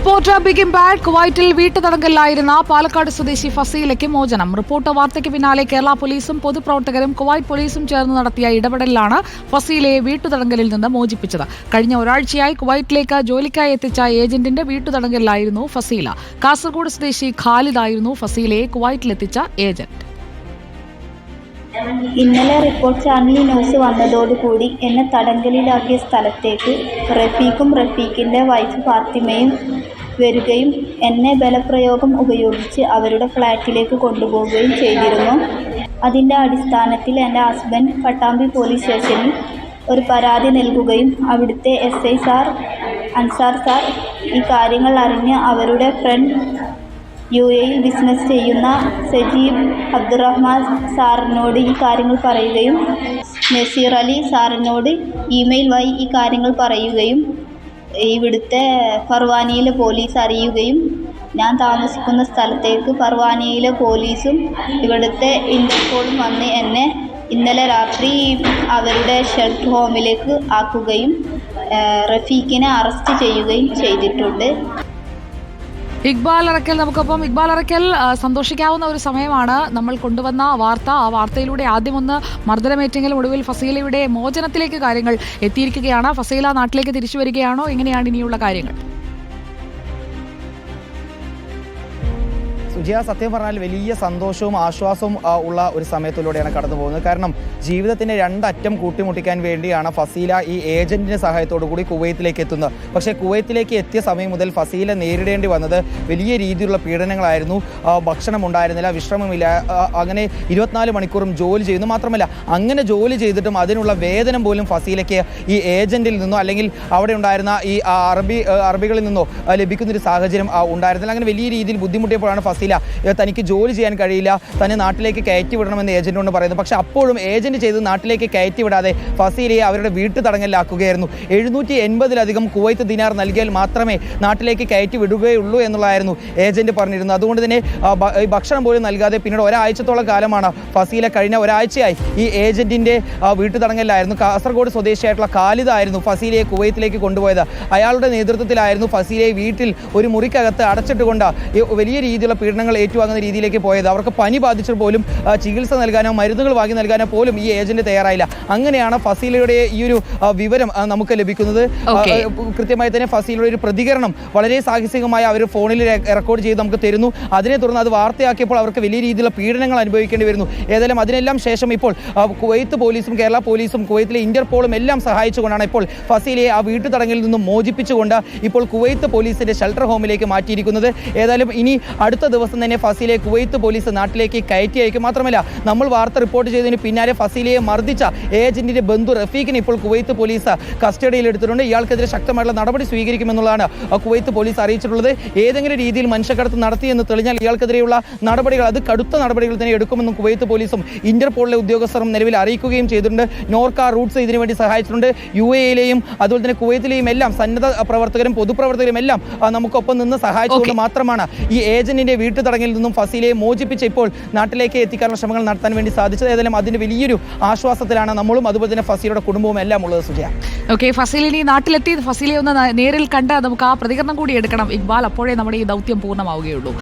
Reporter big bad കുവൈറ്റിൽ വീട്ടുതടങ്കലിലായിരുന്ന പാലക്കാട് സ്വദേശി ഫസീലയ്ക്ക് മോചനം. റിപ്പോർട്ടർ വാർത്തയ്ക്ക് പിന്നാലെ കേരള പോലീസും പൊതുപ്രവർത്തകരും കുവൈറ്റ് പോലീസും ചേർന്ന് നടത്തിയ ഇടപെടലിലാണ് ഫസീലയെ വീട്ടുതടങ്കലിൽ നിന്ന് മോചിപ്പിച്ചത്. കഴിഞ്ഞ ഒരാഴ്ചയായി കുവൈറ്റിലേക്ക് ജോലിക്കായി എത്തിച്ച ഏജന്റിന്റെ വീട്ടുതടങ്കലിലായിരുന്നു ഫസീല. കാസർഗോഡ് സ്വദേശി ഖാലിദായിരുന്നു ഫസീലയെ കുവൈറ്റിലെത്തിച്ച ഏജന്റ്. ഇന്നലെ റിപ്പോർട്ട് ചാനലിൽ ന്യൂസ് വന്നതോടുകൂടി എന്നെ തടങ്കലിലാക്കിയ സ്ഥലത്തേക്ക് റഫീഖും റഫീഖിന്റെ വൈഫ് ഫാത്തിമയും വരികയും എന്നെ ബലപ്രയോഗം ഉപയോഗിച്ച് അവരുടെ ഫ്ലാറ്റിലേക്ക് കൊണ്ടുപോവുകയും ചെയ്തിരുന്നു. അതിന്റെ അടിസ്ഥാനത്തിൽ എന്റെ ഹസ്ബൻഡ് പട്ടാമ്പി പോലീസ് സ്റ്റേഷനിൽ ഒരു പരാതി നൽകുകയും അവിടുത്തെ S I sir Ansar sir ഈ കാര്യങ്ങൾ അറിഞ്ഞ് അവരുടെ ഫ്രണ്ട് യു എയിൽ ബിസിനസ് ചെയ്യുന്ന സജീബ് അബ്ദുറഹ്മാൻ സാറിനോട് ഈ കാര്യങ്ങൾ പറയുകയും നസീർ അലി സാറിനോട് ഇമെയിൽ വഴി ഈ കാര്യങ്ങൾ പറയുകയും ഇവിടുത്തെ ഫർവാനിയിലെ പോലീസ് അറിയുകയും ഞാൻ താമസിക്കുന്ന സ്ഥലത്തേക്ക് ഫർവാനിയിലെ പോലീസും ഇവിടുത്തെ ഇന്റർപോളും വന്ന് എന്നെ ഇന്നലെ രാത്രി അവരുടെ ഷെൽട്ടർ ഹോമിലേക്ക് ആക്കുകയും റഫീഖിനെ അറസ്റ്റ് ചെയ്യുകയും ചെയ്തിട്ടുണ്ട്. ഇക്ബാൽ അറക്കൽ നമുക്കൊപ്പം. ഇക്ബാൽ അറക്കൽ സന്തോഷിക്കാവുന്ന ഒരു സമയമാണ്. നമ്മൾ കൊണ്ടുവന്ന വാർത്ത ആ വാർത്തയിലൂടെ ആദ്യം ഒന്ന് മർദ്ദനമേറ്റെങ്കിലും ഒടുവിൽ ഫസീലയുടെ മോചനത്തിലേക്ക് കാര്യങ്ങൾ എത്തിയിരിക്കുകയാണ്. ഫസീല നാട്ടിലേക്ക് തിരിച്ചു വരികയാണോ? എങ്ങനെയാണ് ഇനിയുള്ള കാര്യങ്ങൾ? സുജിയ സത്യം പറഞ്ഞാൽ വലിയ സന്തോഷവും ആശ്വാസവും ഉള്ള ഒരു സമയത്തിലൂടെയാണ് കടന്നു പോകുന്നത്. കാരണം ജീവിതത്തിന്റെ രണ്ടറ്റം കൂട്ടിമുട്ടിക്കാൻ വേണ്ടിയാണ് ഫസീല ഈ ഏജന്റിന്റെ സഹായത്തോടു കൂടി കുവൈത്തിലേക്ക് എത്തുന്നത്. പക്ഷേ കുവൈത്തിലേക്ക് എത്തിയ സമയം മുതൽ ഫസീല നേരിടേണ്ടി വന്നത് വലിയ രീതിയിലുള്ള പീഡനങ്ങളായിരുന്നു. ഭക്ഷണം ഉണ്ടായിരുന്നില്ല വിശ്രമമില്ല. അങ്ങനെ ഇരുപത്തിനാല് മണിക്കൂറും ജോലി ചെയ്യുന്നു. മാത്രമല്ല അങ്ങനെ ജോലി ചെയ്തിട്ടും അതിനുള്ള വേതനം പോലും ഫസീലയ്ക്ക് ഈ ഏജന്റിൽ നിന്നോ അല്ലെങ്കിൽ അവിടെ ഉണ്ടായിരുന്ന ഈ അറബി അറബികളിൽ നിന്നോ ലഭിക്കുന്നൊരു സാഹചര്യം ഉണ്ടായിരുന്നില്ല. അങ്ങനെ വലിയ രീതിയിൽ ബുദ്ധിമുട്ടിയപ്പോഴാണ് ഫസീല ഏ, തനിക്ക് ജോലി ചെയ്യാൻ കഴിയില്ല. തന്നെ നാട്ടിലേക്ക് കയറ്റി വിടണമെന്ന് ഏജന്റിനോട് പറയുന്നു പക്ഷെ അപ്പോഴും ഏജന്റ് ചെയ്ത് നാട്ടിലേക്ക് കയറ്റി വിടാതെ ഫസീലയെ അവരുടെ വീട്ടു തടങ്കലിലാക്കുകയായിരുന്നു. എഴുന്നൂറ്റി എൺപതിലധികം കുവൈത്ത് ദിനാർ നൽകിയാൽ മാത്രമേ നാട്ടിലേക്ക് കയറ്റി വിടുകയുള്ളൂ എന്നുള്ളതായിരുന്നു ഏജന്റ് പറഞ്ഞിരുന്നത്. അതുകൊണ്ട് തന്നെ ഭക്ഷണം പോലും നൽകാതെ പിന്നീട് ഒരാഴ്ചത്തോളം കാലമാണ് ഫസീല കഴിഞ്ഞ ഒരാഴ്ചയായി ഈ ആ, വീട്ടു തടങ്കലിലായിരുന്നു. കാസർഗോഡ് സ്വദേശിയായിട്ടുള്ള ഖാലിദായിരുന്നു ഫസീലയെ കുവൈത്തിലേക്ക് കൊണ്ടുപോയത്. അയാളുടെ നേതൃത്വത്തിലായിരുന്നു ഫസീലയെ വീട്ടിൽ ഒരു മുറിക്കകത്ത് അടച്ചിട്ടുകൊണ്ട് വലിയ രീതിയിലുള്ള പീഡനങ്ങൾ ഏറ്റുവാങ്ങുന്ന രീതിയിലേക്ക് പോയത്. അവർക്ക് പനി ബാധിച്ചത് പോലും ചികിത്സ നൽകാനോ മരുന്നുകൾ വാങ്ങി നൽകാനോ പോലും ഈ ഏജന്റ് തയ്യാറായില്ല. അങ്ങനെയാണ് ഫസീലയുടെ ഈ ഒരു വിവരം നമുക്ക് ലഭിക്കുന്നത്. കൃത്യമായി തന്നെ ഫസീലയുടെ ഒരു പ്രതികരണം വളരെ സാഹസികമായി അവർ ഫോണിൽ റെക്കോർഡ് ചെയ്ത് നമുക്ക് തരുന്നു. അതിനെ തുടർന്ന് അത് വാർത്തയാക്കിയപ്പോൾ അവർക്ക് വലിയ രീതിയിലുള്ള പീഡനങ്ങൾ അനുഭവിക്കേണ്ടി വരുന്നു. ഏതായാലും അതിനെല്ലാം ശേഷം ഇപ്പോൾ കുവൈത്ത് പോലീസും കേരള പോലീസും കുവൈത്തിലെ ഇന്റർപോളും എല്ലാം സഹായിച്ചുകൊണ്ടാണ് ഇപ്പോൾ ഫസീലയെ ആ വീട്ടു തടങ്ങിൽ നിന്നും മോചിപ്പിച്ചുകൊണ്ട് ഇപ്പോൾ കുവൈത്ത് പോലീസിന്റെ ഷെൽട്ടർ ഹോമിലേക്ക് മാറ്റിയിരിക്കുന്നത്. ഏതായാലും ഇനി അടുത്ത ദിവസം തന്നെ ഫസീലയെ കുവൈത്ത് പോലീസ് നാട്ടിലേക്ക് കയറ്റി അയക്കും. മാത്രമല്ല നമ്മൾ വാർത്ത റിപ്പോർട്ട് ചെയ്തതിന് പിന്നാലെ ഫസീലയെ മർദ്ദിച്ച ഏജന്റിന്റെ ബന്ധു റഫീഖിനെ ഇപ്പോൾ കുവൈത്ത് പോലീസ് കസ്റ്റഡിയിൽ എടുത്തിട്ടുണ്ട്. ഇയാൾക്കെതിരെ ശക്തമായിട്ടുള്ള നടപടി സ്വീകരിക്കുമെന്നുള്ളതാണ് കുവൈത്ത് പോലീസ് അറിയിച്ചിട്ടുള്ളത്. ഏതെങ്കിലും രീതിയിൽ മനുഷ്യക്കടത്ത് നടത്തിയെന്ന് തെളിഞ്ഞാൽ ഇയാൾക്കെതിരെയുള്ള നടപടികൾ അത് കടുത്ത നടപടികൾ തന്നെ എടുക്കുമെന്നും കുവൈത്ത് പോലീസും ഇന്റർപോളിലെ ഉദ്യോഗസ്ഥരും നിലവിൽ അറിയിക്കുകയും ചെയ്തിട്ടുണ്ട്. നോർക്ക റൂട്ട്സ് ഇതിനുവേണ്ടി സഹായിച്ചിട്ടുണ്ട്. യു എയിലെയും അതുപോലെ തന്നെ കുവൈത്തിലെയും എല്ലാം സന്നദ്ധ പ്രവർത്തകരും പൊതുപ്രവർത്തകരും എല്ലാം നമുക്കൊപ്പം നിന്ന് സഹായിച്ചുകൊണ്ട് മാത്രമാണ് ഈ ഏജന്റിന്റെ വീട്ടു തടങ്ങിൽ നിന്നും ഫസീലയെ മോചിപ്പിച്ച് ഇപ്പോൾ നാട്ടിലേക്ക് എത്തിക്കാനുള്ള ശ്രമങ്ങൾ നടത്താൻ വേണ്ടി സാധിച്ചത് ഏതായാലും അതിന് വലിയൊരു ആശ്വാസത്തിലാണ് നമ്മളും അതുപോലെ തന്നെ ഫസീലയുടെ കുടുംബവും എല്ലാം ഉള്ളത് സുജയ. ഓക്കെ ഫസീലിനി നാട്ടിലെത്തി. ഫസീലെ ഒന്ന് നേരിൽ കണ്ട് നമുക്ക് ആ പ്രതികരണം കൂടി എടുക്കണം. ഇക്ബാൽ അപ്പോഴേ നമ്മുടെ ഈ ദൗത്യം പൂർണമാവുകയുള്ളൂ.